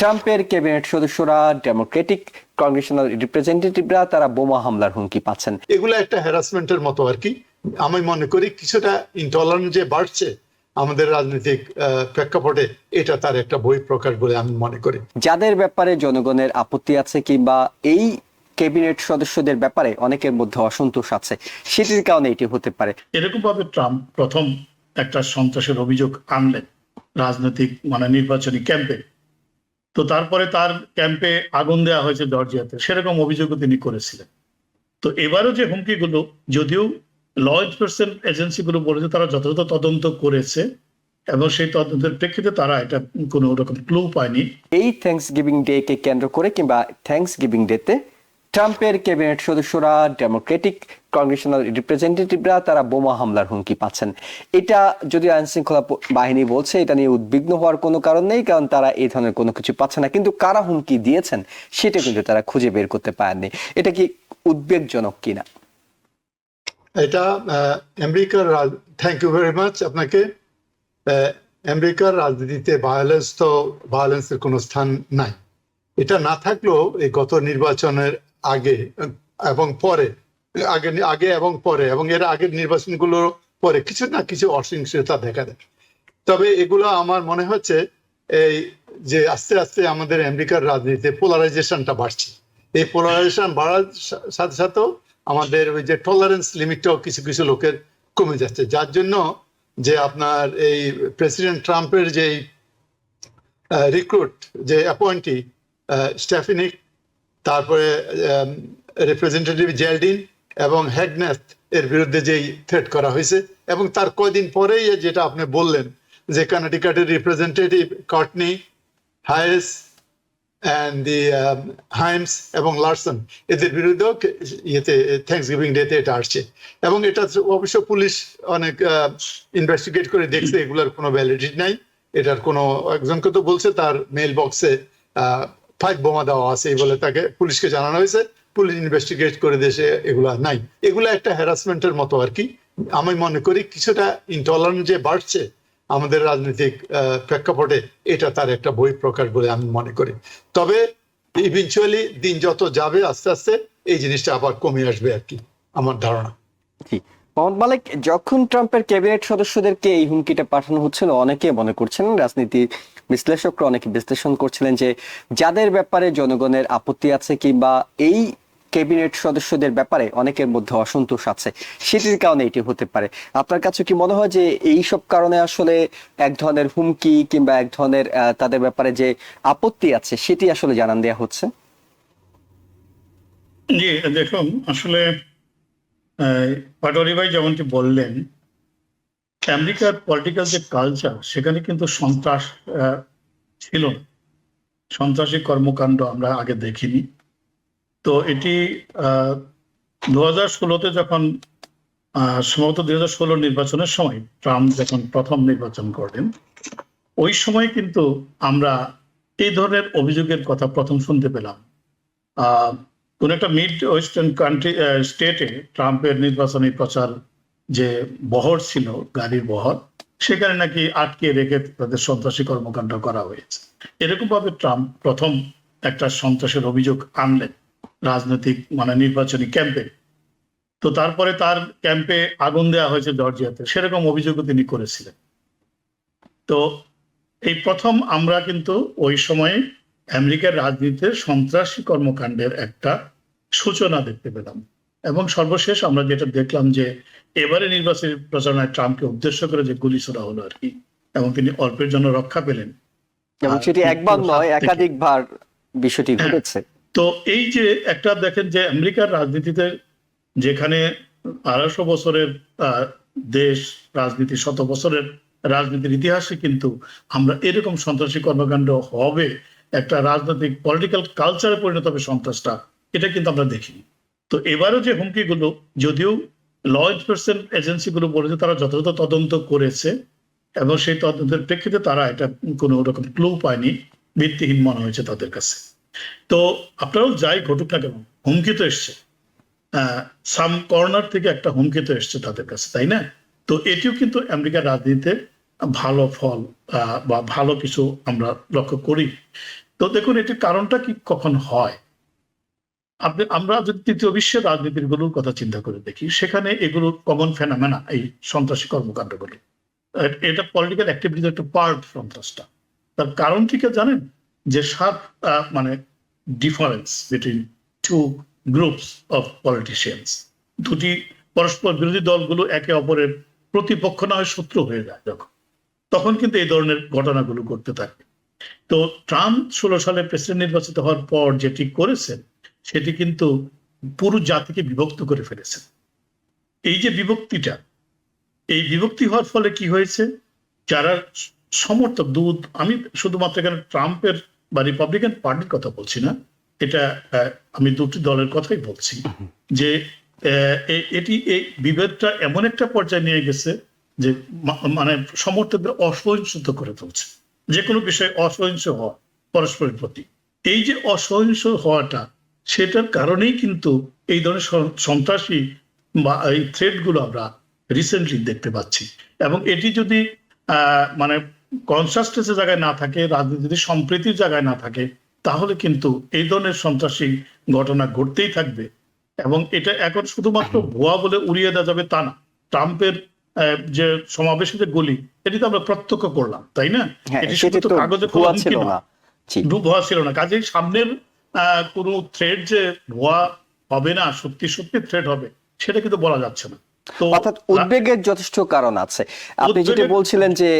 ট্রাম্পের ক্যাবিনেট সদস্যরা Democratic Congressional রিপ্রেজেন্টেটিভরা তারা বোমা হামলার হুমকি পাচ্ছেন। এগুলো একটা হ্যারাসমেন্টের মতো আর কি। আমি মনে করি কিছুটা ইনটলারেন্ট যে বাড়ছে আমাদের রাজনৈতিক প্রেক্ষাপটে এটা তার একটা বই প্রকাশ বলে আমি মনে করি। যাদের ব্যাপারে জনগণের আপত্তি আছে কিংবা এই ক্যাবিনেট সদস্যদের ব্যাপারে অনেকের মধ্যে অসন্তোষ আছে সেটির কারণে এটি হতে পারে। এরকম ভাবে ট্রাম্প প্রথম একটা সন্ত্রাসের অভিযোগ আনলেন রাজনৈতিক মানে নির্বাচনী ক্যাম্পে। তো তারপরে তার ক্যাম্পে আগুন দেওয়া হয়েছে জর্জিয়াতে। সেরকম অভিযোগও তিনি করেছিলেন। তো এবারও যে হুমকিগুলো, যদিও ল এনফোর্সমেন্ট এজেন্সিগুলো বলেছে তারা যথাযথ তদন্ত করেছে, এবং সেই তদন্তের প্রেক্ষিতে তারা এটা কোনো রকম ক্লু পায়নি। এই থ্যাংকস গিভিং ডে কে কেন্দ্র করে কিংবা থ্যাংকস গিভিং ডেতে ট্রাম্পের ক্যাবিনেট সদস্যরা ডেমোক্রেটিক কংগ্রেশনাল রিপ্রেজেন্টেটিভরা তারা বোমা হামলার হুমকি পাচ্ছেন। এটা যদি আইন শৃঙ্খলা বাহিনী বলছে, এটা নিয়ে উদ্বিগ্ন হওয়ার কোনো কারণ নেই, কারণ তারা এই ধরনের কোনো কিছু পাচ্ছে না। কিন্তু কারা হুমকি দিয়েছেন, সেটা কিন্তু তারা খুঁজে বের করতে পারেননি। এটা কি উদ্বেগজনক কিনা? এটা আমেরিকার থ্যাংক ইউ ভেরি মাচ আপনাকে। আমেরিকার রাজনীতিতে ভায়োলেন্স তো ভায়োলেন্সের কোনো স্থান নাই। এটা না থাকলেও এই গত নির্বাচনের আগে, এবং পরে, আগে আগে এবং পরে, এবং এর আগের নির্বাচনগুলোর পরে, কিছু না কিছু অসহিংসতা দেখা দেয়। তবে এগুলো আমার মনে হচ্ছে এই যে আস্তে আস্তে আমাদের আমেরিকার রাজনীতিতে পোলারাইজেশনটা বাড়ছে। এই পোলারাইজেশন বাড়ার সাথে সাথেও আমাদের ওই যে টলারেন্স লিমিটটাও কিছু কিছু লোকের কমে যাচ্ছে। যার জন্য যে আপনার এই প্রেসিডেন্ট ট্রাম্পের যে রিক্রুট যে অ্যাপয়েন্টি স্টেফিনিক তারপরে রিপ্রেজেন্টেটিভ জেলডিন এবং হ্যাগনেথ এর বিরুদ্ধে যেই থ্রেট করা হয়েছে এবং তার কয়দিন পরেই যেটা আপনি বললেন যে কানাডিকাটের representative Courtney Hayes and the Himes এবং লার্সন এদের বিরুদ্ধেও ইয়েতে থ্যাংকস গিভিং ডেতে এটা আসছে। এবং এটা অবশ্য পুলিশ অনেক ইনভেস্টিগেট করে দেখছে, এগুলোর কোনো ভ্যালিডিটি নাই। এটার কোনো, একজনকে তো বলছে তার মেল বক্সে ফাইভ বোমা দেওয়া আছে এই বলে তাকে পুলিশকে জানানো হয়েছে। পুলিশ ইনভেস্টিগেট করে দেশে এগুলা নাই। এগুলো একটা হ্যারাসমেন্টের মতো আর কি। আমি মনে করি কিছুটা ইনটলারেন্ট যে বাড়ছে আমাদের রাজনৈতিক প্রেক্ষাপটে, এটা তার একটা বই প্রকাশ বলে আমি মনে করি। তবে ইভেনচুয়ালি দিন যত যাবে, আস্তে আস্তে এই জিনিসটা আবার কমে আসবে আর কি, আমার ধারণা। জি। মোহাম্মদ মালিক, যখন ট্রাম্পের ক্যাবিনেট সদস্যদেরকে এই হুমকিটা পাঠানো হচ্ছিল অনেকে মনে করছেন রাজনীতি বিশ্লেষকরা অনেকে বিশ্লেষণ করছিলেন যে যাদের ব্যাপারে জনগণের আপত্তি আছে কিংবা এই ক্যাবিনেট সদস্যদের ব্যাপারে অনেকের মধ্যে অসন্তোষ আছে, সেটির কারণে এটি হতে পারে। আপনার কাছে কি মনে হয় যে এই সব কারণে আসলে এক ধরনের হুমকি কিংবা এক ধরনের তাদের ব্যাপারে যে আপত্তি আছে, সেটি আসলে জানান দেয়া হচ্ছে? জি, দেখুন, আসলে পাটোয়ারি ভাই যেমনটি বললেন আমেরিকার পলিটিক্যাল যে কালচার সেখানে কিন্তু সন্ত্রাস ছিল। সন্ত্রাসী কর্মকাণ্ড আমরা আগে দেখিনি। তো এটি দু হাজার ষোলোতে যখন সম্ভবত দুই হাজার ষোলো নির্বাচনের সময় ট্রাম্প যখন প্রথম নির্বাচন করলেন, ওই সময় কিন্তু আমরা এই ধরনের অভিযোগের কথা প্রথম শুনতে পেলাম। কোন একটা মিড ওয়েস্টার্ন কান্ট্রি স্টেটে ট্রাম্পের নির্বাচনী প্রচার যে বহর ছিল, গাড়ির বহর, সেখানে নাকি আটকে রেখে তাদের সন্ত্রাসী কর্মকাণ্ড করা হয়েছে। এরকম ভাবে ট্রাম্প প্রথম একটা সন্ত্রাসের অভিযোগ আনলেন রাজনৈতিক মানে নির্বাচনী ক্যাম্পে। তো তারপরে তার ক্যাম্পে আগুন দেওয়া হয়েছে জর্জিয়াতে, সেরকম অভিযোগও তিনি করেছিলেন। তো এই প্রথম আমরা কিন্তু ওই সময়ে আমেরিকার রাজনীতিতে সন্ত্রাসী কর্মকাণ্ডের একটা সূচনা দেখতে পেলাম। এবং সর্বশেষ আমরা যেটা দেখলাম যে এবারে নির্বাচনী প্রচারণায় ট্রাম্পকে উদ্দেশ্য করে যে গুলি ছোড়া হলো আর কি এবং তিনি অল্পের জন্য রক্ষা পেলেন। এবং সেটি একবার নয় একাধিকবার বিষয়টি হ্যাঁ। ঘটেছে। তো এই যে একটা দেখেন যে আমেরিকার রাজনীতিতে যেখানে আড়াইশো বছরের দেশ রাজনীতি শত বছরের রাজনীতির ইতিহাসে কিন্তু আমরা এরকম সন্ত্রাসী কর্মকাণ্ড হবে একটা রাজনৈতিক পলিটিক্যাল কালচারে পরিণত হবে সন্ত্রাসটা এটা কিন্তু আমরা দেখিনি। তো এবারও যে হুমকিগুলো যদিও ল এনফোর্সমেন্ট এজেন্সিগুলো বলেছে তারা যথাযথ তদন্ত করেছে এবং সেই তদন্তের প্রেক্ষিতে তারা এটা কোনো রকম ক্লু পায়নি, ভিত্তিহীন মনে হয়েছে তাদের কাছে। তো আপনারাও যাই ঘটুক না কেন, হুমকি তো এসছে। সাম কর্নার থেকে একটা হুমকি তো এসছে তাদের কাছে, তাই না? তো এটিও কিন্তু আমেরিকার রাজনীতিতে ভালো ফল বা ভালো কিছু আমরা লক্ষ্য করি। তো দেখুন, এটির কারণটা কি কখন হয়? আমরা যদি তৃতীয় বিশ্বের রাজনীতিরগুলোর কথা চিন্তা করে দেখি, সেখানে এগুলো কমন ফেনামেনা এই সন্ত্রাসী কর্মকাণ্ডগুলো। এটা পলিটিক্যাল অ্যাক্টিভিটির একটা পার্ট সন্ত্রাসটা। তার কারণ কি কেউ জানেন? যে সাত মানে difference between two groups of politicians দুটি পরস্পর বিরোধী দলগুলো একে অপরের প্রতিপক্ষ না হয় শত্রু হয়ে যায় যখন। তখন কিন্তু এই ধরনের ঘটনাগুলো ঘটতে থাকে। তো ট্রাম্প ষোলো সালে প্রেসিডেন্ট নির্বাচিত হওয়ার পর যেটি করেছেন সেটি কিন্তু পুরো জাতিকে বিভক্ত করে ফেলেছে। এই যে বিভক্তিটা, এই বিভক্তি হওয়ার ফলে কি হয়েছে? যারা সমর্থক দুধ আমি শুধুমাত্র এখানে ট্রাম্পের বা রিপাবলিকান পার্টির কথা বলছি না, এটা আমি দুটি দলের কথাই বলছি যে এটি এই বিভেদটা এমন একটা পর্যায়ে নিয়ে গেছে যে মানে সমর্থকদের অসহিষ্ণুত করে তুলছে। যে কোনো বিষয়ে অসহিংস হওয়া, পরস্পরের প্রতি। এই যে অসহিংস হওয়াটা সেটার কারণেই কিন্তু এই ধরনের সন্ত্রাসী বা এই থ্রেডগুলো আমরা রিসেন্টলি দেখতে পাচ্ছি। এবং এটি যদি মানে কনসাস্টেন্সের জায়গায় না থাকে রাজনীতি যদি সম্প্রীতির জায়গায় না থাকে তাহলে কিন্তু এই ধরনের সন্ত্রাসী ঘটনা ঘটতেই থাকবে। এবং এটা এখন শুধুমাত্র ভুয়া বলে উড়িয়ে দেওয়া যাবে তা না। ট্রাম্পের যে সমাবেশে যে গুলি এটি তো আমরা প্রত্যক্ষ করলাম তাই না? হ্যাঁ এটি শুধু কাগজে ভুয়া ছিল না। ভুয়া ছিল না। কাজেই সামনের কোনো থ্রেড যে ভুয়া হবে না সত্যি সত্যি থ্রেড হবে সেটা কিন্তু বলা যাচ্ছে না। অর্থাৎ উদ্বেগের যথেষ্ট কারণ আছে। আপনি যেটা বলছিলেন যে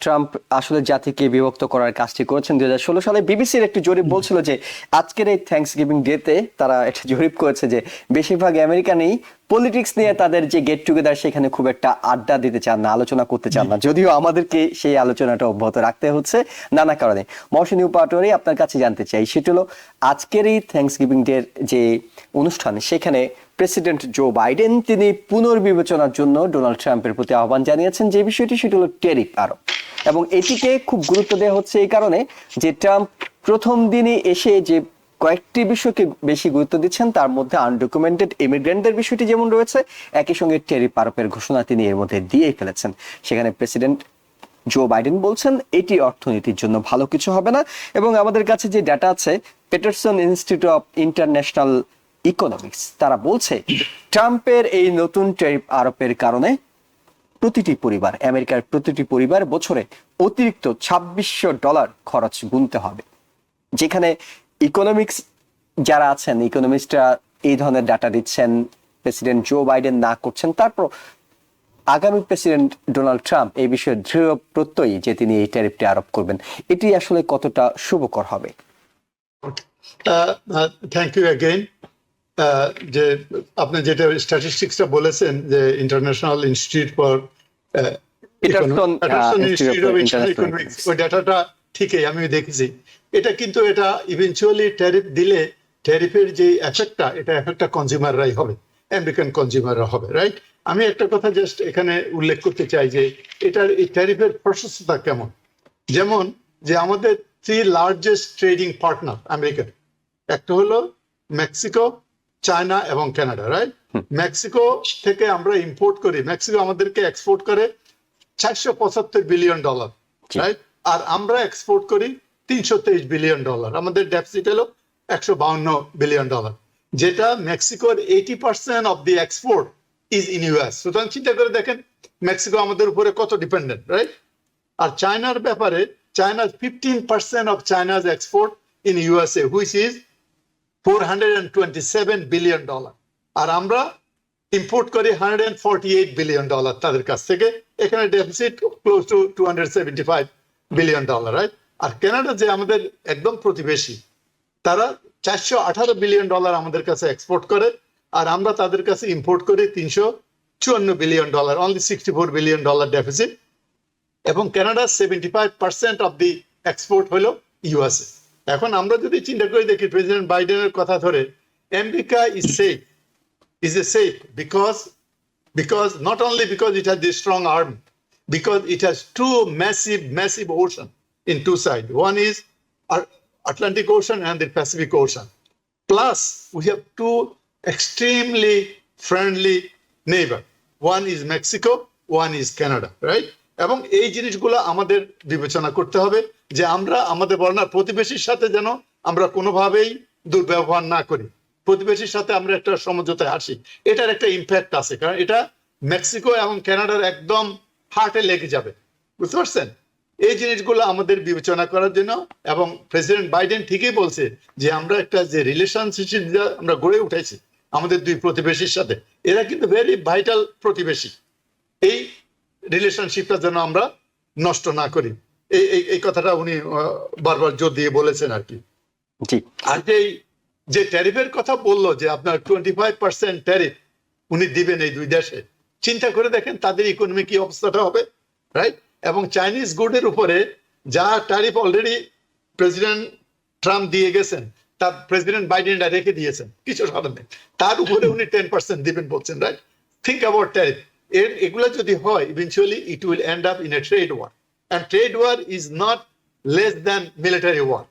ট্রাম্প আসলে জাতিকে বিভক্ত করার কাজটি করেছেন দুই হাজার ষোলো সালে বিবিসির একটি জরিপ বলছিল যে আজকের এই থ্যাংকস গিভিং ডেতে তারা একটা জরিপ করেছে যে বেশিরভাগ আমেরিকানই পলিটিক্স নিয়ে তাদের যে গেট টুগেদার সেখানে খুব একটা আড্ডা দিতে চান না আলোচনা করতে চান না। যদিও আমাদেরকে সেই আলোচনাটা অব্যাহত রাখতে হচ্ছে নানা কারণে। মহসিনী পাটোয়ারি আপনার কাছে জানতে চাই। সেটা হলো আজকের এই থ্যাংকস গিভিং ডের যে অনুষ্ঠান সেখানে প্রেসিডেন্ট জো বাইডেন তিনি পুনর্বিবেচনার জন্য ডোনাল্ড ট্রাম্পের প্রতি আহ্বান জানিয়েছেন। যে বিষয়টি সেটি হলো টেরিফ আরোপ। এবং এটিকে খুব গুরুত্ব দেওয়া হচ্ছে এই কারণে যে ট্রাম্প প্রথম দিনে এসে যে কয়েকটি বিষয়কে বেশি গুরুত্ব দিচ্ছেন, তার মধ্যে আনডকুমেন্টেড ইমিগ্রেন্টদের বিষয়টি যেমন রয়েছে, একই সঙ্গে টেরিফ আরোপের ঘোষণা তিনি এর মধ্যে দিয়ে ফেলেছেন। সেখানে প্রেসিডেন্ট জো বাইডেন বলছেন, এটি অর্থনীতির জন্য ভালো কিছু হবে না। এবং আমাদের কাছে যে ডাটা আছে Peterson Institute of International Economics তারা বলছে, ট্রাম্পের এই নতুন ট্যারিফ আরোপের কারণে প্রতিটি পরিবার, আমেরিকার প্রতিটি পরিবার বছরে অতিরিক্ত ছাব্বিশশো ডলার খরচ গুনতে হবে। যেখানে ইকোনমিক্স যারা আছেন ইকোনমিস্টরা এই ধরনের ডাটা দিচ্ছেন প্রেসিডেন্ট জো বাইডেন না করছেন তারপর আগামী প্রেসিডেন্ট ডোনাল্ড ট্রাম্প এই বিষয়ে দৃঢ় প্রত্যয়ী যে তিনি এই ট্যারিফটি আরোপ করবেন এটি আসলে কতটা শুভকর হবে? থ্যাংক ইউ অ্যাগেইন যে আপনি যেটা স্ট্যাটিস্টিক্সটা বলেছেন যে International Institute for uh, Institute of Economics ওই ডাটাটা ঠিকই আমি দেখেছি। এটা কিন্তু এটা ইভেনচুয়ালি ট্যারিফ দিলে ট্যারিফের যে এফেক্টটা এটা এফেক্টটা কনজিউমাররাই হবে আমেরিকান কনজিউমাররা হবে রাইট আমি একটা কথা জাস্ট এখানে উল্লেখ করতে চাই যে এটার এই ট্যারিফের প্রশস্ততা কেমন? যেমন যে আমাদের three largest trading partner American একটা হলো মেক্সিকো চায়না এবং কানাডা রাইট মেক্সিকো থেকে আমরা ইম্পোর্ট করি মেক্সিকো আমাদেরকে এক্সপোর্ট করে চারশো পঁচাত্তর বিলিয়ন ডলার রাইট আর আমরা এক্সপোর্ট করি তিনশো তেইশ বিলিয়ন ডলার। আমাদের ডেফিসিট হলো একশো বাউন্ন বিলিয়ন ডলার। যেটা মেক্সিকোর eighty percent of the export is in US সুতরাং চিন্তা করে দেখেন, মেক্সিকো আমাদের উপরে কত ডিপেন্ডেন্ট রাইট আর চায়নার ব্যাপারে China fifteen percent of China's export in USA which is four hundred and twenty seven billion dollar আর আমরা ইম্পোর্ট করি hundred and forty eight billion dollar তাদের কাছ থেকে। এখানে deficit close to two hundred seventy five billion dollar right R Canada যে আমাদের একদম প্রতিবেশী, তারা চারশো আঠারো বিলিয়ন ডলার আমাদের কাছে এক্সপোর্ট করে, আর আমরা তাদের কাছে ইম্পোর্ট করি তিনশো চুয়ান্ন billion dollar only sixty four billion dollar deficit এবং Canada seventy five percent of the export হলো ইউএসএ এখন আমরা যদি চিন্তা করে, দেখি প্রেসিডেন্ট বাইডেনের কথা ধরে America is safe is a safe because because not only because it has this strong army because it has two massive massive ocean in two sides. One is atlantic ocean and the pacific ocean. Plus, we have two extremely friendly neighbor. One is mexico, one is canada, right? এবং এই জিনিসগুলো আমাদের বিবেচনা করতে হবে যে আমরা আমাদের বর্ণার প্রতিবেশীর সাথে যেন আমরা কোনোভাবেই দুর্ব্যবহার না করি। প্রতিবেশীর সাথে আমরা একটা সমঝোতায় আসি। এটার একটা ইম্প্যাক্ট আছে। কারণ এটা মেক্সিকো এবং কানাডার একদম হার্টে লেগে যাবে। বুঝতে পারছেন? এই জিনিসগুলো আমাদের বিবেচনা করার জন্য এবং প্রেসিডেন্ট বাইডেন ঠিকই বলছে যে আমরা একটা যে রিলেশনশিপ আমরা গড়ে উঠেছি আমাদের দুই প্রতিবেশীর সাথে এরা কিন্তু ভেরি ভাইটাল প্রতিবেশী। এই রিলেশনশিপটা যেন আমরা নষ্ট না করি। এই এই- এই কথাটা উনি বারবার জোর দিয়ে বলেছেন আর কি। আর যে যে ট্যারিফের কথা বলল যে আপনার টোয়েন্টি ফাইভ পার্সেন্ট ট্যারিফ উনি দিবেন এই দুই দেশে চিন্তা করে দেখেন তাদের ইকোনমি কি অবস্থাটা হবে রাইট এবং চাইনিজ গুডের উপরে যা ট্যারিফ অলরেডি প্রেসিডেন্ট ট্রাম্প দিয়ে গেছেন, তার প্রেসিডেন্ট বাইডেনটা রেখে দিয়েছেন কিছু সাধারণ। তার উপরে উনি টেন পার্সেন্ট দিবেন বলছেন রাইট থিঙ্ক অ্যাবাউট ট্যারিফ এর, এগুলো যদি হয় eventually it will end up in a trade war and trade war is not less than military war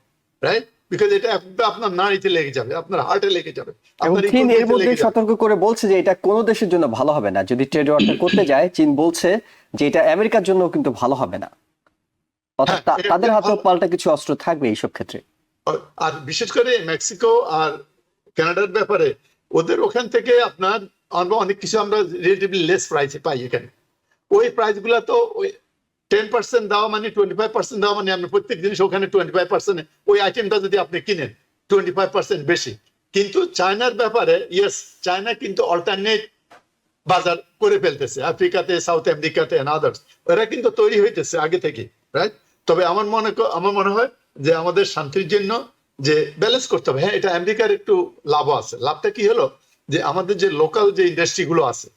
right because এটা আপনার নাড়িতে লেগে যাবে আপনার হার্টে লেগে যাবে এবং চীন এর মধ্যে সতর্ক করে বলছে যে এটা কোনো দেশের জন্য ভালো হবে না। যদি ট্রেড ওয়ারটা করতে যায় চীন বলছে যে এটা আমেরিকার জন্য কিন্তু ভালো হবে না। অর্থাৎ হ্যাঁ, তাদের হাতেও পাল্টা কিছু অস্ত্র থাকবে এইসব ক্ষেত্রে। আর বিশেষ করে মেক্সিকো আর কানাডার ব্যাপারে ওদের ওখান থেকে আপনার আমরা অনেক কিছু আমরা রিলেটিভলি লেস প্রাইসে পাই এখানে। ওই প্রাইসগুলা তো ওই টেন পার্সেন্ট দেওয়া মানে টোয়েন্টি ফাইভ পার্সেন্ট দেওয়া মানে আপনি প্রত্যেক জিনিস ওখানে টোয়েন্টি ফাইভ পার্সেন্ট ওই আইটেমটা যদি আপনি কিনেন টোয়েন্টি ফাইভ পার্সেন্ট বেশি। কিন্তু চায়নার ব্যাপারে ইয়েস চায়না কিন্তু অল্টারনেট বাজার করে ফেলতেছে। আফ্রিকাতে, সাউথ আমেরিকাতে আদার্স ওরা কিন্তু তৈরি হইতেছে আগে থেকে রাইট তবে আমার মনে আমার মনে হয় যে আমাদের শান্তির জন্য যে ব্যালেন্স করতে হবে। হ্যাঁ এটা আমেরিকার একটু লাভ আছে। লাভটা কি হলো? যে আমাদের যে লোকাল যে ইন্ডাস্ট্রি গুলো আছে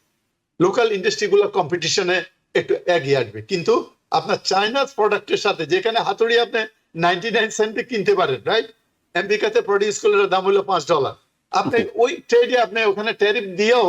লোকাল ইন্ডাস্ট্রি গুলো কম্পিটিশনে একটু এগিয়ে আসবে। কিন্তু আপনার চাইনার প্রোডাক্টের সাথে যেখানে হাতুড়ি আপনি নাইনটি নাইন সেন্টে কিনতে পারেন রাইট আমেরিকাতে প্রডিউস করলে দাম হলো পাঁচ ডলার আপনি ওই ট্রেডে আপনি ওখানে ট্যারিফ দিয়েও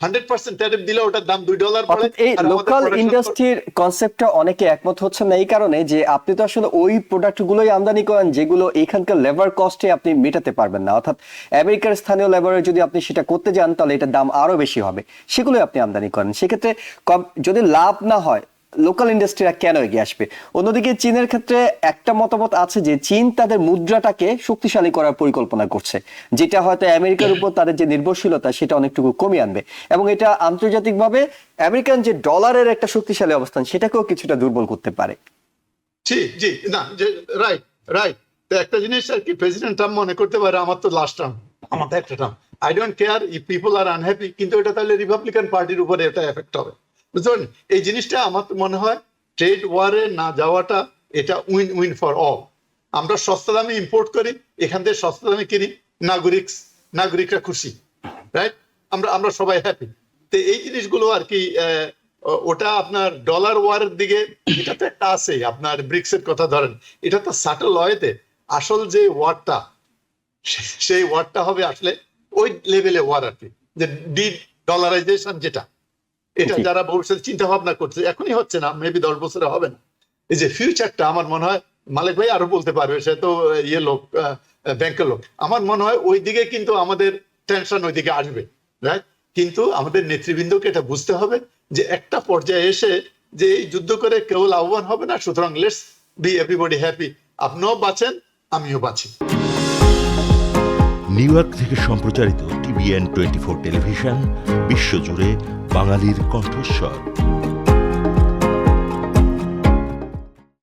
হান্ড্রেড পার্সেন্ট ট্যারিফ দিলেও ওটার দাম দুই ডলার পড়ে। এই লোকাল ইন্ডাস্ট্রির কনসেপ্টটা অনেকে একমত হচ্ছেন না এই কারণে যে আপনি তো আসলে ওই প্রোডাক্ট গুলোই আমদানি করেন যেগুলো এখানকার লেবার কস্টে আপনি মেটাতে পারবেন না। অর্থাৎ আমেরিকার স্থানীয় লেবারে যদি আপনি সেটা করতে যান তাহলে এটার দাম আরও বেশি হবে। সেগুলোই আপনি আমদানি করেন। সেক্ষেত্রে কম- যদি লাভ না হয় লোকাল ইন্ডাস্ট্রিরা কেন এগিয়ে আসবে? অন্যদিকে চীনের ক্ষেত্রে একটা মতামত আছে যে চীন তাদের মুদ্রাটাকে শক্তিশালী করার পরিকল্পনা করছে, যেটা হয়তো আমেরিকার উপর তাদের যে নির্ভরশীলতা, সেটা অনেকটুকু কমিয়ে আনবে। এবং এটা আন্তর্জাতিকভাবে আমেরিকান যে ডলারের একটা শক্তিশালী অবস্থান, সেটাকেও কিছুটা দুর্বল করতে পারে। জি জি, না রাইট রাইট একটা জিনিস আর কি প্রেসিডেন্ট ট্রাম্প মনে করতে পারে, আমার তো লাস্ট টার্ম আমার একটা term I don't care if people are unhappy কিন্তু এটা তাহলে রিপাবলিকান পার্টির উপরে এটা এফেক্ট হবে। বুঝতে এই জিনিসটা আমার মনে হয় ট্রেড ওয়ারে না যাওয়াটা এটা উইন উইন ফর অল আমরা সস্তা দামে ইম্পোর্ট করি, এখান থেকে সস্তা দামে কিনি, নাগরিক নাগরিকরা খুশি রাইট আমরা আমরা সবাই হ্যাপি তো এই জিনিসগুলো আর কি ওটা আপনার ডলার ওয়ারের দিকে, এটা তো একটা আছে, আপনার ব্রিক্স এর কথা ধরেন। এটা তো সাটল ওয়েতে আসল যে ওয়ারটা সেই ওয়ারটা হবে আসলে ওই লেভেলে ওয়ার আর কি। যে ডি ডলারাইজেশন যেটা। এটা যারা ভবিষ্যতে চিন্তা ভাবনা করছে এখনই হচ্ছে না মেবি দশ বছরে হবে না। এই যে ফিউচারটা আমার মনে হয় মালিক ভাই আরও বলতে পারবে সে তো ইয়ে লোক ব্যাংকের লোক। আমার মনে হয় ওই দিকে কিন্তু আমাদের টেনশন ওই দিকে আসবে রাইট কিন্তু আমাদের নেতৃবৃন্দকে এটা বুঝতে হবে যে একটা পর্যায়ে এসে যে এই যুদ্ধ করে কেউ লাভবান হবে না সুতরাং লেটস বি এভরিবডি হ্যাপি আপনিও বাঁচেন আমিও বাঁচি। নিউ ইয়র্ক থেকে সম্প্রচারিত টিভিএন টোয়েন্টি ফোর টেলিভিশন বিশ্বজুড়ে বাঙালির কণ্ঠস্বর।